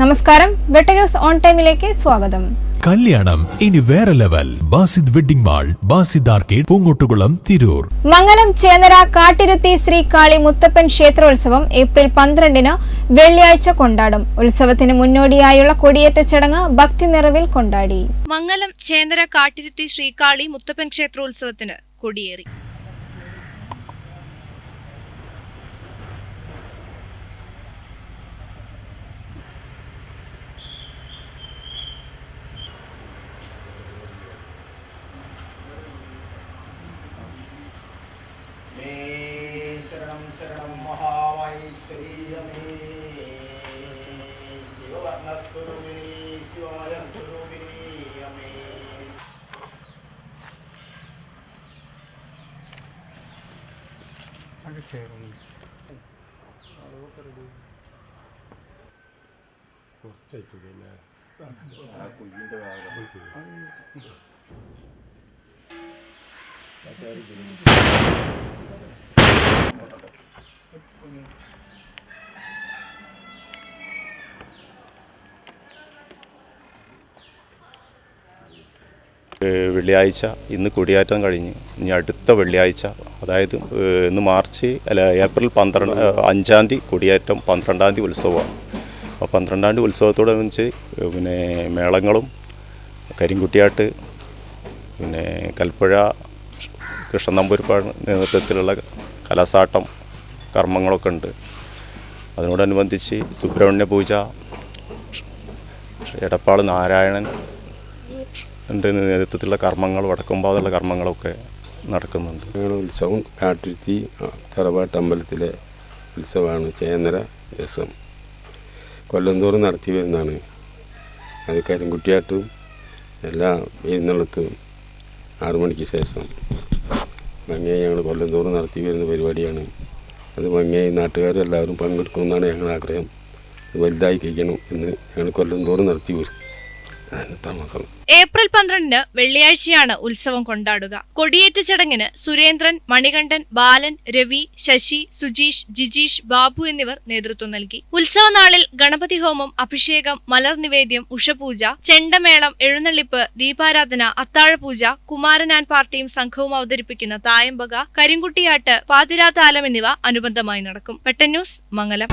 നമസ്കാരം. വെട്ട news on ടൈമിലേക്ക് സ്വാഗതം. കല്യാണം ഇനി വേറെ level. Basid wedding mall Basid arcade Poongottukulam Tirur. Mangalam Chennara Kattiruthi Sri Kali Muthappan ക്ഷേത്രോത്സവം April പന്ത്രണ്ടിന് വെള്ളിയാഴ്ച കൊണ്ടാടും. ഉത്സവത്തിന് മുന്നോടിയായുള്ള കൊടിയേറ്റ ചടങ്ങ് ഭക്തി നിറവിൽ കൊണ്ടാടി. മംഗലം ചേന്നര കാട്ടിരുത്തി ശ്രീകാളി മുത്തപ്പൻ ക്ഷേത്രോത്സവത്തിന് കൊടിയേറി. मे शरणं शरणं महामैश्वर्यमे शिववर्णस्वरूपिणी शिवायस्वरूपिणी अमे ഏഹ് വെള്ളിയാഴ്ച ഇന്ന് കൊടിയാറ്റം കഴിഞ്ഞ്. ഇനി അടുത്ത വെള്ളിയാഴ്ച അതായത് ഇന്ന് മാർച്ച് അല്ല ഏപ്രിൽ പന്ത്രണ്ട് അഞ്ചാം തീയതി കൊടിയേറ്റം പന്ത്രണ്ടാം തീയതി ഉത്സവമാണ്. അപ്പോൾ പന്ത്രണ്ടാം തീയതി ഉത്സവത്തോടനുബന്ധിച്ച് പിന്നെ മേളങ്ങളും കരിങ്കുട്ടിയാട്ട് പിന്നെ കൽപ്പുഴ കൃഷ്ണൻ നമ്പൂരിപ്പാട് നേതൃത്വത്തിലുള്ള കലാസാട്ടം കർമ്മങ്ങളൊക്കെ ഉണ്ട്. അതിനോടനുബന്ധിച്ച് സുബ്രഹ്മണ്യ പൂജ എടപ്പാൾ നാരായണൻ ഉണ്ട് നേതൃത്വത്തിലുള്ള കർമ്മങ്ങൾ വടക്കുംപാതുള്ള കർമ്മങ്ങളൊക്കെ നടക്കുന്നുണ്ട്. ഉത്സവം കാട്ടിരുത്തി തറവാട്ട് അമ്പലത്തിലെ ഉത്സവമാണ് ചേന്നര ദിവസം. കൊല്ലം തോറും നടത്തി വരുന്നതാണ്. അത് കരിങ്കുട്ടിയാട്ടും എല്ലാ എഴുന്നള്ളത്തും ആറു മണിക്ക് ശേഷം ഭംഗിയായി ഞങ്ങൾ കൊല്ലം തോറും നടത്തി വരുന്ന പരിപാടിയാണ്. അത് ഭംഗിയായി നാട്ടുകാരെല്ലാവരും പങ്കെടുക്കുമെന്നാണ് ഞങ്ങളുടെ ആഗ്രഹം. വലുതായി കഴിക്കണം എന്ന് ഞങ്ങൾ കൊല്ലം തോറും നടത്തി വരും ഏപ്രിൽ പന്ത്രണ്ടിന് വെള്ളിയാഴ്ചയാണ് ഉത്സവം കൊണ്ടാടുക. കൊടിയേറ്റ ചടങ്ങിന് സുരേന്ദ്രൻ മണികണ്ഠൻ ബാലൻ രവി ശശി സുജീഷ് ജിജീഷ് ബാബു എന്നിവർ നേതൃത്വം നൽകി. ഉത്സവ നാളിൽ ഗണപതി ഹോമം അഭിഷേകം മലർ നിവേദ്യം ഉഷപൂജ ചെണ്ടമേളം എഴുന്നള്ളിപ്പ് ദീപാരാധന അത്താഴപൂജ കുമാരനാൻ പാർട്ടിയും സംഘവും അവതരിപ്പിക്കുന്ന തായമ്പക കരിങ്കുട്ടിയാട്ട് പാതിരാതാലം എന്നിവ അനുബന്ധമായി നടക്കും. പെട്ടന്യൂസ് മംഗലം.